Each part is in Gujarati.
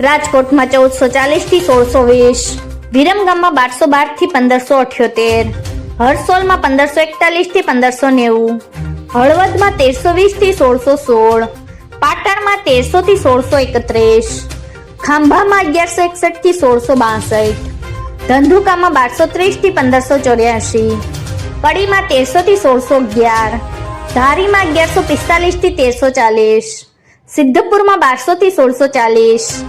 રાજકોટમાં ચૌદસો ચાલીસથી સોળસો વીસ. વિરમગામમાં બારસો બારથી પંદરસો અઠ્યોતેર. હરસોલમાં પંદરસો એકતાલીસથી પંદરસો નેવું. હળવદમાં તેરસો વીસથી સોળસો સોળ. પાટણમાં તેરસો થી સોળસો એકત્રીસ. ખાંભામાં અગિયારસો એકસઠથી સોળસો બાસઠ. ધંધુકામાં બારસો ત્રીસથી પંદરસો ચોર્યાસી. કડીમાં તેરસો થી સોળસો અગિયાર. ધારીમાં અગિયારસો પિસ્તાલીસથી તેરસો ચાલીસ. સિદ્ધપુરમાં બારસો થી સોળસો ચાલીસ.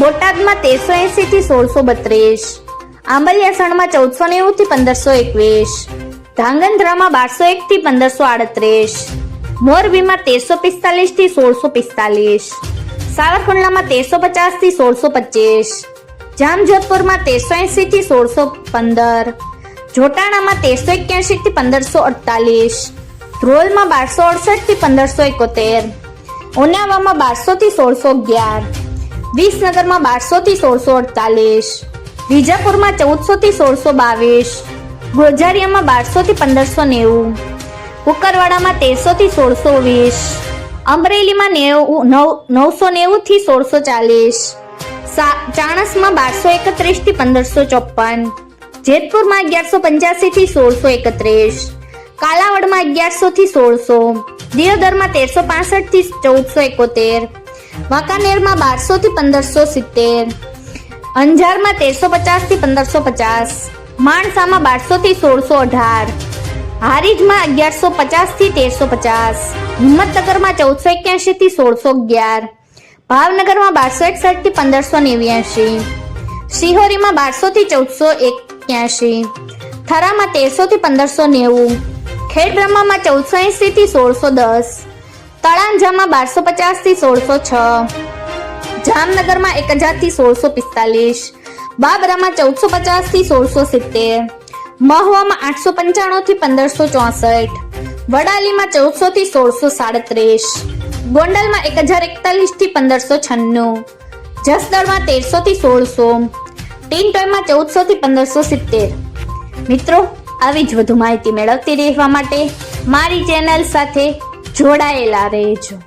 બોટાદમાં તેરસો એસી થી સોળસો બત્રીસ. આંબલિયાસણમાં ચૌદસો નેવું થી પંદરસો એકવીસ. ધાંગધ્રામાં બારસો એક થી પંદરસો આડત્રીસ. મોરબીમાં તેરસો પિસ્તાલીસથી સોળસો પિસ્તાલીસ. સાવરકુંડલામાં તેરસો પચાસથી સોળસો પચીસ. જામજોધપુરમાં તેરસો એસી થી સોળસો પંદર. જોટાણામાં તેરસો એક્યાસી થી પંદરસો અડતાલીસ. ધ્રોલમાં બારસો અડસઠથી પંદરસો એકોતેર. ઉનાવામાં બારસો થી સોળસો અગિયાર. વિસનગરમાં બારસો થી સોળસો અડતાલીસ, વિજાપુરમાં ચૌદસો થી સોળસો બાવીસ ગોઝારિયામાં બારસો થી પંદરસો નેવું, કુકરવાડામાં તેરસો થી સોળસો વીસ, અમરેલીમાં નેવું નવસો નેવું થી સોળસો ચાલીસ ચાણસમાં બારસો એકત્રીસથી પંદરસો ચોપન જેતપુરમાં અગિયારસો પંચ્યાસી થી સોળસો એકત્રીસ, કાલાવડમાં અગિયારસો થી સોળસો, દિયોદરમાં તેરસો પાસઠથી ચૌદસો એકોતેર વાંકાનેરમાં બારસો થી પંદરસો સિત્તેર, અંજારમાં તેરસો પચાસથી પંદરસો પચાસ માણસામાં બારસો થી સોળસો અઢાર, હારીજમાં અગિયારસો પચાસથી તેરસો પચાસ હિંમતનગરમાં ચૌદસો એક્યાસી થી સોળસો અગિયાર, ભાવનગરમાં બારસો એકસઠથી પંદરસો નેવ્યાસી શિહોરીમાં બારસો થી ચૌદસો એક્યાસી થરામાં તેરસો થી પંદરસો નેવું, ખેડબ્રહ્મામાં ચૌદસો એંસી થી સોળસો દસ તળાંજામાં બારસો પચાસથી સોળસો છ. જામનગરમાં એક હજારથી સોળસો પિસ્તાલીસ. બાબરામાં ચૌદસો પચાસથી સોળસો સિત્તેર. મહુવામાં આઠસો પંચાણું થી પંદરસો ચોસઠ. વડાલીમાં ચૌદસો થી સોળસો સાડત્રીસ. ગોંડલમાં એક હજાર એકતાલીસથી પંદરસો છન્નું. જસદળમાં તેરસો થી સોળસો. ટીનટોયમાં ચૌદસો થી પંદરસો સિત્તેર. મિત્રો, આવી જ વધુ માહિતી મેળવતી રહેવા માટે મારી ચેનલ સાથે જોડાયેલા રહેજો